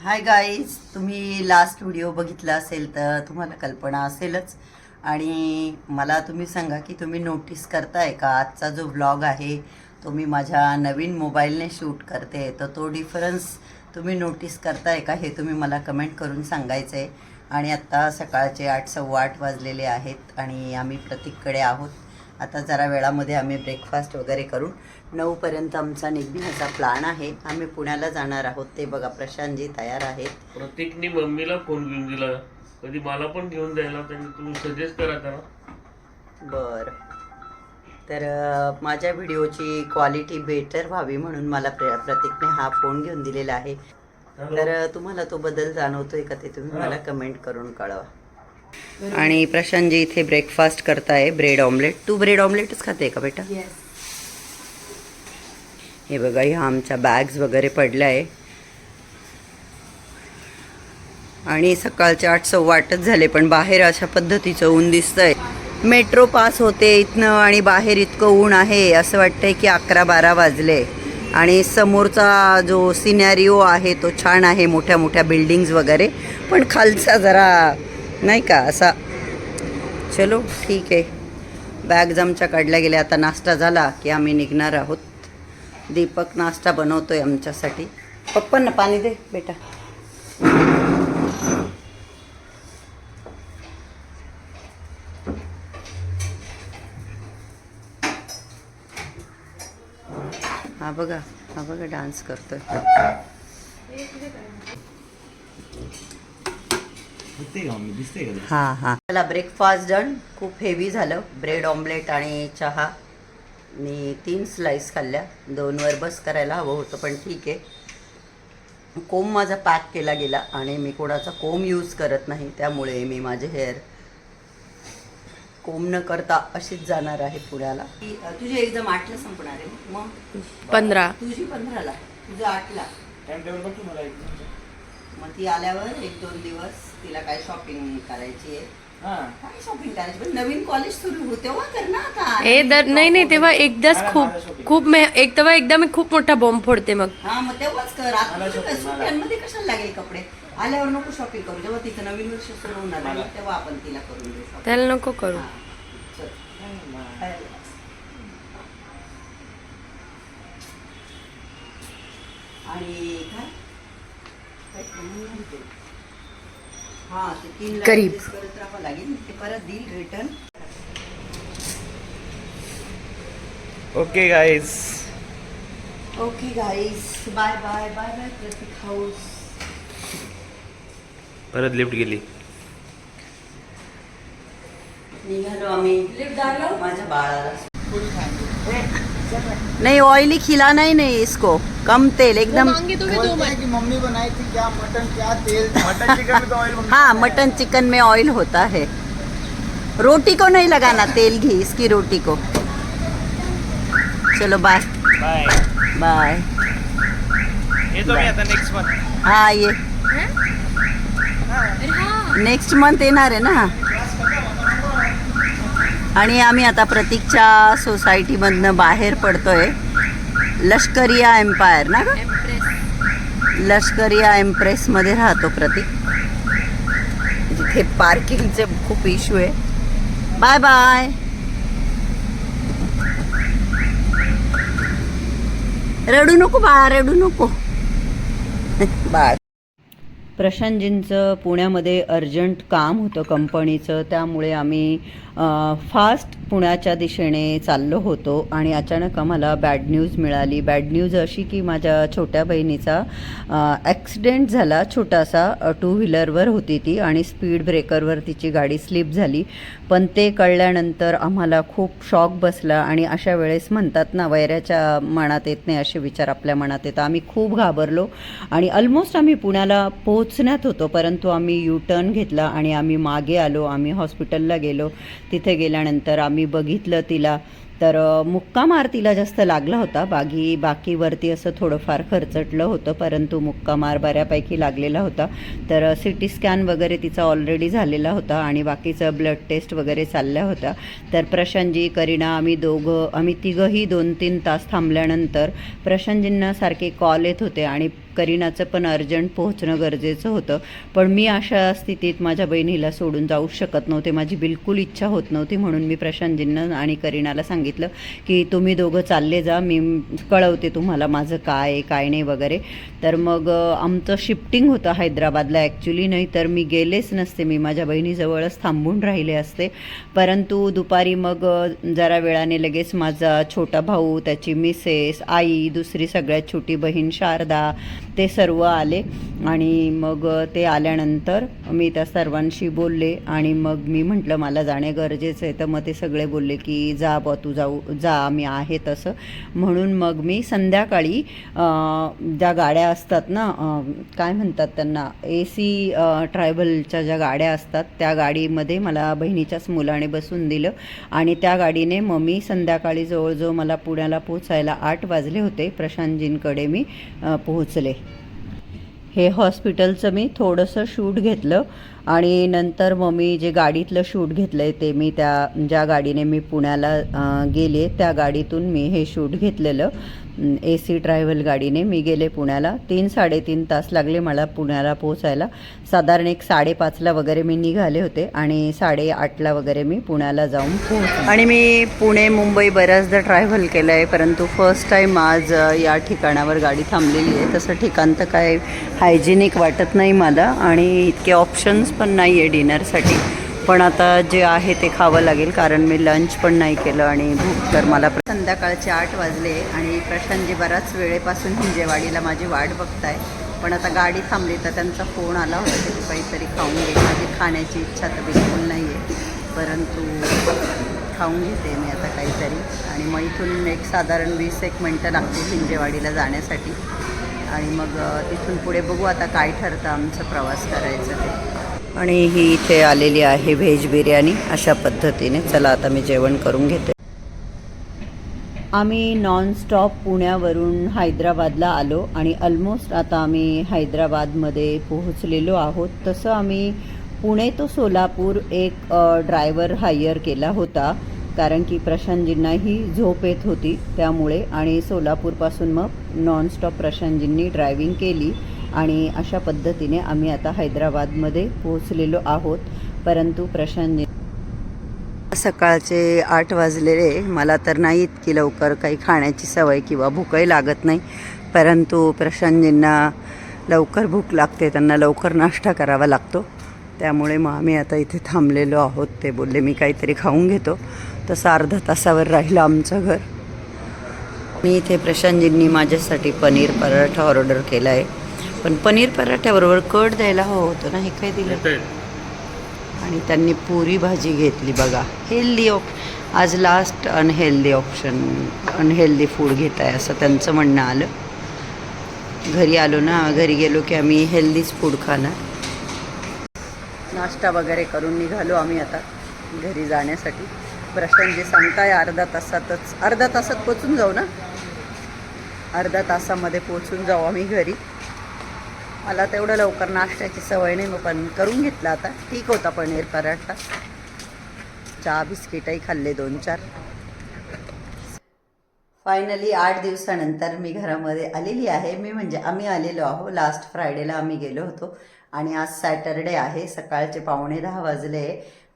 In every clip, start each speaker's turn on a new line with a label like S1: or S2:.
S1: हाय guys तुम्ही last video बघितला असेल तर तुम्हाला कल्पना असेलच. आणि मला तुम्ही सांगा की तुम्ही नोटीस करताय का? आजचा जो व्लॉग आहे तो मी माझ्या नवीन मोबाईलने शूट करते. तर तो डिफरन्स तुम्ही नोटीस करताय का हे तुम्ही मला कमेंट करून सांगायचं आहे आणि आत्ता सकाळचे आठ सव्वा आठ वाजलेले आहेत आणि आम्ही प्रतीककडे आहोत. आता जरा वेळामध्ये आम्ही ब्रेकफास्ट वगैरे करून नऊपर्यंत आमचा निघण्याचा प्लान आहे. आम्ही पुण्याला जाणार आहोत. ते बघा प्रशांतजी तयार आहेत.
S2: प्रत्येकने मम्मीला फोन घेऊन दिला. कधी मला पण घेऊन द्यायला त्यांनी तुम्ही सजेस्ट करा त्याला.
S1: बर. तर माझ्या व्हिडिओची क्वालिटी बेटर व्हावी म्हणून मला प्र प्रतीकने हा फोन घेऊन दिलेला आहे. तर तुम्हाला तो बदल जाणवतोय का ते तुम्ही मला कमेंट करून कळवा. आणि प्रशांतजी इथे ब्रेकफास्ट करताय ब्रेड ऑमलेट तू ब्रेड ऑमलेटच खाते का बेटा? हे बघा ह्या आमच्या बॅग्स वगैरे पडल्या आहे आणि सकाळचे आठ सव्वा आठच झाले पण बाहेर अशा पद्धतीचं ऊन दिसतंय. मेट्रो पास होते इथनं आणि बाहेर इतकं ऊन आहे असं वाटतंय की अकरा बारा वाजले. आणि समोरचा जो सिनॅरिओ आहे तो छान आहे मोठ्या मोठ्या बिल्डिंग्स वगैरे. पण खालचा जरा नाही का? असा. चलो ठीक आहे. बॅग्ज आमच्या काढल्या गेल्या. आता नाश्ता झाला की आम्ही निघणार आहोत. दीपक नाश्ता बनवतो आहे आमच्यासाठी पप्पांना पाणी दे बेटा. हा बघा हा बघा डान्स करतोय. हा हा. त्याला ब्रेकफास्ट डन खूप हेवी झालं. ब्रेड ऑमलेट आणि चहा. मी तीन स्लाईस खाल्ल्या. दोनवर बस करायला हवं होतं पण ठीक आहे. कोंब माझा पॅक केला गेला आणि मी कोणाचा कोंब यूज करत नाही. त्यामुळे मी माझे हेअर कोंब न करता अशीच जाणार आहे पुण्याला. तुझी एक्झाम आठला संपणार आहे मग?
S3: पंधरा.
S1: तुझी पंधराला. तुझं आठला. मग ती आल्यावर एक दोन दिवस. तिला काय शॉपिंग करायची आहे? काय शॉपिंग करायची? पण नवीन कॉलेज सुरू होते तेव्हा कर ना आता.
S3: हे दर नाही नाही तेव्हा एकदाच खूप खूप मे एक तेव्हा एकदा मी खूप मोठा बॉम्ब फोडते मग.
S1: हा मग तेव्हाच कर. आता तुझं काय सुट्ट्यांमध्ये कशाला लागेल कपडे? आल्यावर नको शॉपिंग करू. जेव्हा तिचं नवीन वर्ष सुरू होणार आहे, मग तेव्हा आपण तिला करून देऊ shopping.
S3: त्याला नको करू.
S1: हा, चल. काय? आणि काय? काय? म्हणून म्हणते? Return
S4: okay guys
S1: okay guys bye bye bye bye Prateek house
S2: परत लिफ्ट गेली
S1: निघालो आम्ही। माझ्या बाळाला. नहीं ऑयली खिलाना ही नहीं इसको. कम तेल एकदम
S4: हैं कि मम्मी बनाई थी क्या? मटन क्या तेल? मटन चिकन में तो ऑयल
S1: हाँ मटन चिकन में ऑयल होता है। रोटी को नहीं लगाना तेल घी इसकी रोटी को। चलो बाय
S4: बाय
S1: बाय
S4: ये तो नहीं आता नेक्स्ट मंथ
S1: हाँ ये। नेक्स्ट मंथ येणार आहे ना? आणि आम्ही आता प्रतीकच्या सोसायटीमधनं बाहेर पडतोय. लष्करिया एम्पायर ना ग? लष्करिया एम्प्रेसमध्ये राहतो प्रतीक. जिथे पार्किंगचे खूप इश्यू आहे. बाय बाय रडू नको बाळा रडू नको. बाळ. प्रशांतजींचं पुण्यामध्ये अर्जंट काम होतं कंपनीचं त्यामुळे आम्ही फास्ट पुण्याच्या दिशेने चाललो होतो आणि अचानक आम्हाला बॅड न्यूज मिळाली. बॅड न्यूज अशी की माझ्या छोट्या बहिणीचा ॲक्सिडेंट झाला छोटासा टू व्हीलरवर होती ती आणि स्पीड ब्रेकरवर तिची गाडी स्लिप झाली. पण ते कळल्यानंतर आम्हाला खूप शॉक बसला आणि अशा वेळेस म्हणतात ना वैऱ्याच्या मनात येत नाही असे विचार आपल्या मनात येतात. आम्ही खूप घाबरलो आणि ऑलमोस्ट आम्ही पुण्याला पोहोचण्यात होतो परंतु आम्ही यू टर्न घेतला आणि आम्ही मागे आलो. आम्ही हॉस्पिटलला गेलो. तिथे गेल्यानंतर आम्ही बघितलं तिला. तर मुक्कामार तिला जास्त लागला होता. बाकी बाकीवरती असं थोडंफार खर्चटलं होतं परंतु मुक्कामार बऱ्यापैकी लागलेला होता. तर सी टी स्कॅन वगैरे तिचा ऑलरेडी झालेला होता आणि बाकीचं ब्लड टेस्ट वगैरे चालल्या होत्या. तर प्रशांतजी करीना आम्ही दोघं आम्ही तिघंही दोन तीन तास थांबल्यानंतर प्रशांतजींना सारखे कॉल येत होते आणि करीनाचं पण अर्जंट पोहोचणं गरजेचं होतं. पण मी अशा स्थितीत माझ्या बहिणीला सोडून जाऊ शकत नव्हते. माझी बिलकुल इच्छा होत नव्हती म्हणून मी प्रशांतजींना आणि करीनाला सांगितलं की तुम्ही दोघं चालले जा. मी कळवते तुम्हाला माझं काय आहे, काय नाही वगैरे. तर मग आमचं शिफ्टिंग होतं हैदराबादला ॲक्च्युली नाही तर मी गेलेच नसते. मी माझ्या बहिणीजवळच थांबून राहिले असते. परंतु दुपारी मग जरा वेळाने लगेच माझा छोटा भाऊ त्याची मिसेस आई दुसरी सगळ्यात छोटी बहीण शारदा ते सर्व आले आणि मग ते आल्यानंतर मी त्या सर्वांशी बोलले आणि मग मी म्हटलं मला जाणे गरजेचं आहे. तर मग ते सगळे बोलले की जा बा तू जाऊ जा मी आहे तसं. म्हणून मग मी संध्याकाळी ज्या गाड्या असतात ना काय म्हणतात त्यांना ए सी ट्रायबलच्या ज्या गाड्या असतात त्या गाडीमध्ये मला बहिणीच्याच मुलाने बसून दिलं आणि त्या गाडीने मग मी संध्याकाळी जवळजवळ मला पुण्याला पोचायला आठ वाजले होते. प्रशांतजींकडे मी पोहोचले. हे हॉस्पिटलचं मी थोडंसं शूट घेतलं आणि नंतर मग मी जे गाडीतलं शूट घेतलं आहे ते मी त्या ज्या गाडीने मी पुण्याला गेले त्या गाडीतून मी हे शूट घेतलेलं. ए सी ट्रॅव्हल गाडीने मी गेले पुण्याला. तीन साडेतीन तास लागले मला पुण्याला पोहोचायला. साधारण एक साडेपाचला वगैरे मी निघाले होते आणि साडेआठला वगैरे मी पुण्याला जाऊन पोहोचले. आणि मी पुणे मुंबई बऱ्याचदा ट्रॅव्हल केलं आहे परंतु फर्स्ट टाईम आज या ठिकाणावर गाडी थांबलेली आहे. तसं ठिकाण तर काय हायजेनिक वाटत नाही मला आणि इतके ऑप्शन्स पण नाही आहे डिनरसाठी पण आता जे आहे ते खावं लागेल कारण मी लंच पण नाही केलं आणि भूक तर मला संध्याकाळचे आठ वाजले आणि प्रशांतजी बराच वेळेपासून हिंजेवाडीला माझी वाट बघताय पण आता गाडी थांबली तर त्यांचा फोन आला होता की तू काहीतरी खाऊन घे. माझी खाण्याची इच्छा तर बिलकुल नाही आहे परंतु खाऊन घेते मी आता काहीतरी. आणि मग इथून एक साधारण वीस एक मिनटं लागतील हिंजेवाडीला जाण्यासाठी. आणि मग तिथून पुढे बघू आता काय ठरतं आमचं प्रवास करायचं ते. आणि ही इथे आलेली आहे व्हेज बिर्याणी अशा पद्धतीने. चला आता मी जेवण करून घेते. आम्ही नॉनस्टॉप पुण्यावरून हैदराबादला आलो आणि ऑलमोस्ट आता आम्ही हैदराबादमध्ये पोहोचलेलो आहोत. तसं आम्ही पुणे तो सोलापूर एक ड्रायव्हर हायर केला होता. कारण की प्रशांतजींनाही झोप येत होती त्यामुळे आणि सोलापूरपासून मग नॉनस्टॉप प्रशांतजींनी ड्रायव्हिंग केली. आणि अशा पद्धतीने आम्ही आता हैदराबादमध्ये पोहोचलेलो आहोत. परंतु प्रशांतजी सकाळचे आठ वाजलेले. मला तर नाही इतकी लवकर काही खाण्याची सवय किंवा भूकही लागत नाही. परंतु प्रशांतजींना लवकर भूक लागते. त्यांना लवकर नाश्ता करावा लागतो. त्यामुळे मग आम्ही आता इथे थांबलेलो आहोत. ते बोलले मी काहीतरी खाऊन घेतो. तसं अर्धा तासावर राहिलं आमचं घर. मी इथे प्रशांतजींनी माझ्यासाठी पनीर पराठा ऑर्डर केला आहे पण पनीर पराठ्याबरोबर कट द्यायला हवं होतं ना हे काय दिलं. आणि त्यांनी पुरी भाजी घेतली बघा हेल्दी ऑप आज last unhealthy option unhealthy food घेत आहे असं त्यांचं म्हणणं आलं. घरी आलो ना घरी गेलो की आम्ही हेल्दीच फूड खाणार. नाश्ता वगैरे करून निघालो आम्ही आता घरी जाण्यासाठी. प्रशांत जे सांगताय अर्धा तासातच अर्धा तासात पोचून जाऊ ना? अर्धा तासामध्ये पोचून जाऊ आम्ही घरी. मला तेवढं लवकर नाश्त्याची सवय नाही मग पण करून घेतला आता. ठीक होता पनीर पराठा. चहा बिस्किटही खाल्ले दोन चार. फायनली आठ दिवसानंतर मी घरामध्ये आलेली आहे. मी म्हणजे आम्ही आलेलो आहो लास्ट फ्रायडेला आम्ही गेलो होतो. आणि आज सॅटरडे आहे. सकाळचे पावणे दहा वाजले.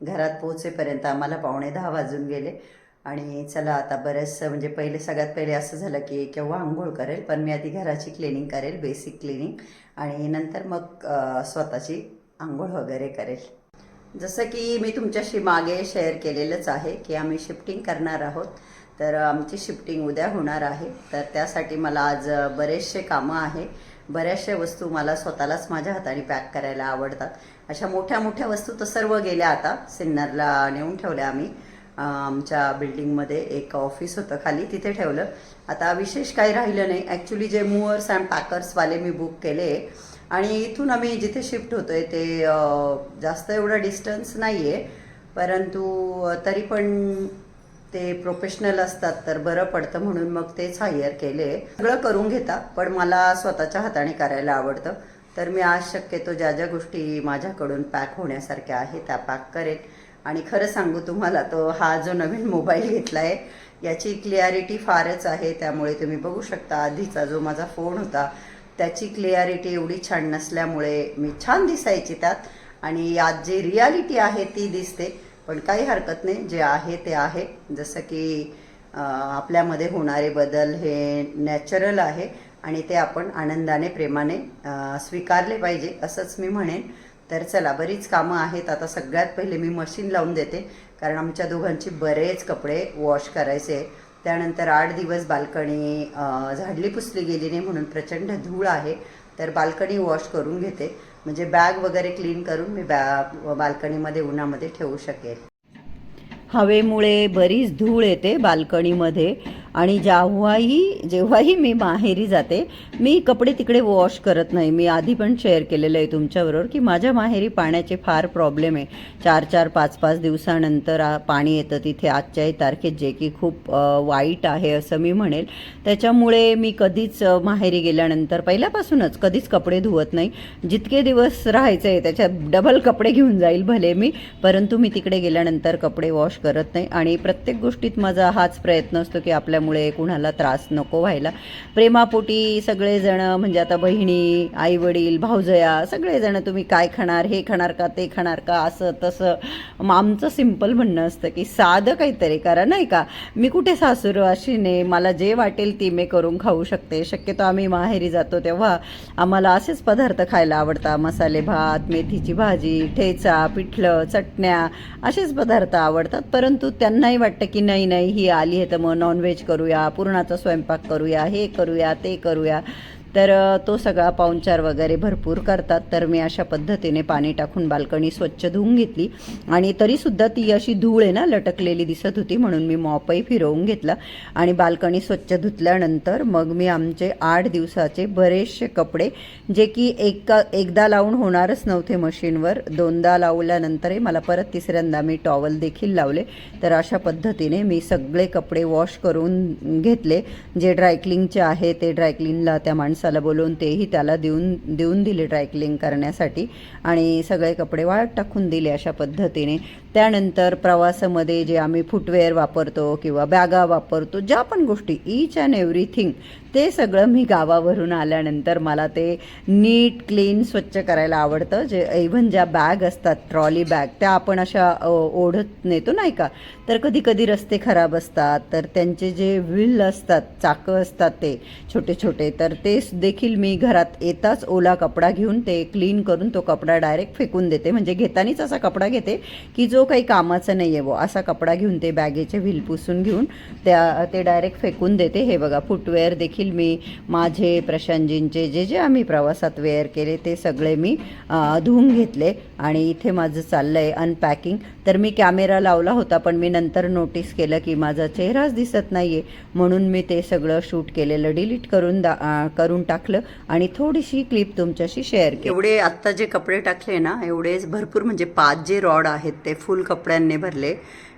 S1: घरात पोहोचेपर्यंत आम्हाला पावणे दहा वाजून गेले. आणि चला आता बरेचसं म्हणजे पहिले सगळ्यात पहिले असं झालं की केव्हा आंघोळ करेल पण मी आधी घराची क्लिनिंग करेल बेसिक क्लिनिंग आणि नंतर मग स्वतःची आंघोळ वगैरे करेल. जसं की मी तुमच्याशी मागे शेअर केलेलंच आहे की आम्ही शिफ्टिंग करणार आहोत. तर आमची शिफ्टिंग उद्या होणार आहे. तर त्यासाठी मला आज बरेचसे कामं आहे. बऱ्याचशा वस्तू मला स्वतःलाच माझ्या हाताने पॅक करायला आवडतात. अशा मोठ्या मोठ्या वस्तू तर सर्व गेल्या आता. सिन्नरला नेऊन ठेवल्या आम्ही. आमच्या बिल्डिंगमध्ये एक ऑफिस होतं खाली तिथे ठेवलं. आता विशेष काही राहिलं नाही. ॲक्च्युली जे मूवर्स अँड पॅकर्सवाले मी बुक केले आणि इथून आम्ही जिथे शिफ्ट होतो आहे ते जास्त एवढं डिस्टन्स नाही आहे परंतु तरी पण ते प्रोफेशनल असतात तर बरं पडतं म्हणून मग तेच हायर केले. सगळं करून घेता पण मला स्वतःच्या हाताने करायला आवडतं. तर मी आज शक्यतो ज्या ज्या गोष्टी माझ्याकडून पॅक होण्यासारख्या आहेत त्या पॅक करेन. आणि खरं सांगू तुम्हाला तो हा जो नवीन मोबाईल घेतला आहे याची क्लिअरिटी फारच आहे त्यामुळे तुम्ही बघू शकता आधीचा जो माझा फोन होता त्याची क्लिअरिटी एवढी छान नसल्यामुळे मी छान दिसायची त्यात. आणि यात जी रियालिटी आहे ती दिसते. पण काही हरकत नाही जे आहे ते आहे. जसं की आपल्यामध्ये होणारे बदल हे नॅचरल आहे आणि ते आपण आनंदाने प्रेमाने स्वीकारले पाहिजे असंच मी म्हणेन. तर चला बरीच कामं आहेत. आता सगळ्यात पहिले मी मशीन लावून देते. कारण आमच्या दोघांची बरेच कपडे वॉश करायचे त्यानंतर आठ दिवस बाल्कनी झाडली पुसली गेली नाही म्हणून प्रचंड धूळ आहे. तर बाल्कनी वॉश करून घेते. म्हणजे बॅग वगैरे क्लीन करून मी बॅ बाल्कनीमध्ये उन्हामध्ये ठेवू शकेल. हवेमुळे बरीच धूळ येते बाल्कनीमध्ये. आणि जेव्हाही जेव्हाही मी माहेरी जाते मी कपडे तिकडे वॉश करत नाही. मी आधी पण शेअर केलेलं आहे तुमच्याबरोबर की माझ्या माहेरी पाण्याचे फार प्रॉब्लेम आहे. चार चार पाच पाच दिवसानंतर आ- पाणी येतं तिथे. आजच्याही तारखेत जे की खूप वाईट आहे असं मी म्हणेल. त्याच्यामुळे मी कधीच माहेरी गेल्यानंतर पहिल्यापासूनच कधीच कपडे धुवत नाही. जितके दिवस राहायचे आहे त्याच्यात डबल कपडे घेऊन जाईल भले मी परंतु मी तिकडे गेल्यानंतर कपडे वॉश करत नाही. आणि प्रत्येक गोष्टीत माझा हाच प्रयत्न असतो की आपल्या असल्यामुळे कुणाला त्रास नको व्हायला. प्रेमापोटी सगळेजण म्हणजे आता बहिणी आई वडील भाऊजया सगळेजण तुम्ही काय खाणार हे खाणार का ते खाणार का असं तसं. आमचं सिंपल म्हणणं असतं की साधं काहीतरी करा नाही का? मी कुठे सासूर अशीने मला जे वाटेल ती मी करून खाऊ शकते. शक्यतो आम्ही माहेरी जातो तेव्हा आम्हाला असेच पदार्थ खायला आवडतात. मसाले भात मेथीची भाजी ठेचा पिठलं चटण्या असेच पदार्थ आवडतात. परंतु त्यांनाही वाटतं की नाही नाही ही आली आहे तर मग नॉनव्हेज करूया पुरणाचा स्वयंपाक करूया हे करूया ते करूया. तर तो सगळा पाहुणचार वगैरे भरपूर करतात. तर मी अशा पद्धतीने पाणी टाकून बाल्कनी स्वच्छ धुवून घेतली. आणि तरीसुद्धा ती अशी धूळ आहे ना लटकलेली दिसत होती म्हणून मी मॉपही फिरवून घेतला. आणि बाल्कनी स्वच्छ धुतल्यानंतर मग मी आमचे आठ दिवसाचे बरेचसे कपडे जे की एका एकदा लावून होणारच नव्हते मशीनवर दोनदा लावल्यानंतरही मला परत तिसऱ्यांदा मी टॉवल देखील लावले. तर अशा पद्धतीने मी सगळे कपडे वॉश करून घेतले. जे ड्रायक्लिंगचे आहे ते ड्रायक्लिनला त्या माणसाला बोलवून तेही त्याला देऊन देऊन दिले ड्रायक्लिंग करण्यासाठी. आणि सगळे कपडे वाळत टाकून दिले अशा पद्धतीने. त्यानंतर प्रवासामध्ये जे आम्ही फुटवेअर वापरतो किंवा बॅगा वापरतो ज्या पण गोष्टी ईच अँड एव्हरीथिंग ते सगळं मी गावावरून आल्यानंतर मला ते नीट क्लीन स्वच्छ करायला आवडतं. जे इव्हन ज्या बॅग असतात ट्रॉली बॅग त्या आपण अशा ओढत नेतो नाही का? तर कधी कधी रस्ते खराब असतात तर त्यांचे जे व्हील असतात चाकं असतात ते छोटे छोटे तर ते देखील मी घरात येताच ओला कपडा घेऊन ते क्लीन करून तो कपडा डायरेक्ट फेकून देते. म्हणजे घेतानीच असा कपडा घेते की जो काही कामाचा नाही आहे वो. असा कपडा घेऊन ते बॅगेचे व्हील पुसून घेऊन त्या ते डायरेक्ट फेकून देते. हे बघा फुटवेअर देखील मी माझे प्रशांतजींचे जे जे आम्ही प्रवासात वेअर केले ते सगळे मी धुवून घेतले आणि इथे माझं चाललं आहे अनपॅकिंग तर मी कॅमेरा लावला होता पण मी नंतर नोटीस केलं की माझा चेहराच दिसत नाही आहे म्हणून मी ते सगळं शूट केलेलं डिलीट करून दा करून टाकलं आणि थोडीशी क्लिप तुमच्याशी शेअर केली. एवढे आत्ता जे कपडे टाकले ना एवढेच भरपूर म्हणजे पाच जे रॉड आहेत ते फुल कपड्यांनी भरले.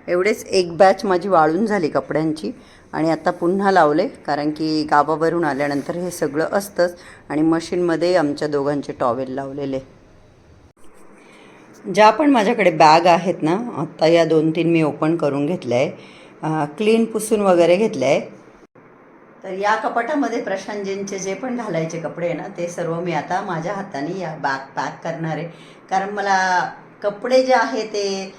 S1: एवढेच एक बॅच माझी वाळून झाली कपड्यांची. आणि आता पुन्हा लावले कारण की गावावरून आल्यानंतर हे सगळं असतंच आणि मशीनमध्ये आमच्या दोघांचे टॉवेल लावलेले. ज्या पण माझ्याकडे बॅग आहेत ना आत्ता या दोन तीन मी ओपन करून घेतल्या आहे क्लीन पुसून वगैरे घेतलं आहे तर या कपाटामध्ये प्रशांतजींचे जे पण घालायचे कपडे आहे ना ते सर्व मी आता माझ्या हाताने या बॅग पॅक करणार आहे. कारण मला कपडे जे आहे ते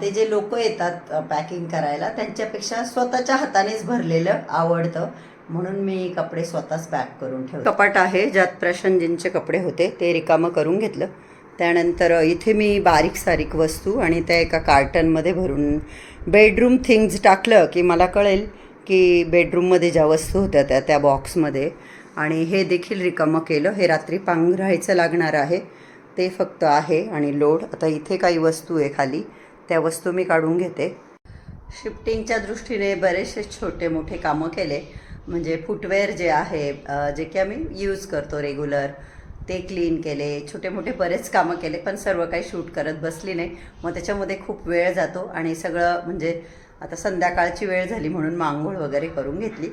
S1: ते जे लोक येतात पॅकिंग करायला त्यांच्यापेक्षा स्वतःच्या हातानेच भरलेलं आवडतं. म्हणून मी कपडे स्वतःच पॅक करून ठेवतो. कपाट आहे ज्यात प्रशांतजींचे कपडे होते ते रिकामं करून घेतलं. त्यानंतर इथे मी बारीक सारीक वस्तू आणि त्या एका कार्टनमध्ये भरून बेडरूम थिंग्ज टाकलं की मला कळेल की बेडरूममध्ये ज्या वस्तू होत्या त्या त्या बॉक्समध्ये आणि हे देखील रिकामं केलं. हे रात्री पांघरायचं लागणार आहे. ते फक्त आहे आणि लोड आता इथे काही वस्तू आहे खाली. त्या वस्तू मी काढून घेते. शिफ्टिंगच्या दृष्टीने बरेचसे छोटे मोठे कामं केले. म्हणजे फुटवेअर जे आहे जे की आम्ही यूज करतो रेग्युलर ते क्लीन केले. छोटे मोठे बरेच कामं केले पण सर्व काही शूट करत बसली नाही. मग त्याच्यामध्ये खूप वेळ जातो आणि सगळं म्हणजे आता संध्याकाळची वेळ झाली म्हणून मांगोळ वगैरे करून घेतली.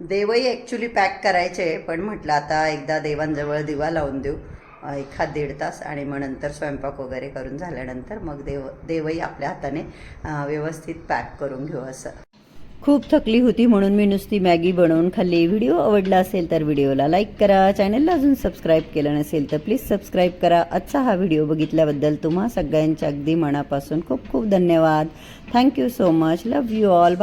S1: देवही ॲक्च्युली पॅक करायचे पण म्हटलं आता एकदा देवांजवळ दिवा लावून देऊ. एखाद दीड तास आणि मग नंतर स्वयंपाक वगैरे करून झाल्यानंतर मग देव देवही आपल्या हाताने व्यवस्थित पॅक करून घेऊ असं. खूप थकली होती म्हणून मी नुसती मॅगी बनवून खाल्ली. व्हिडिओ आवडला असेल तर व्हिडिओला लाईक करा. चॅनलला अजून सबस्क्राईब केलं नसेल तर प्लीज सबस्क्राईब करा. आजचा हा व्हिडिओ बघितल्याबद्दल तुम्हा सगळ्यांच्या अगदी मनापासून खूप खूप धन्यवाद. Thank you so much. Love you all. Bye.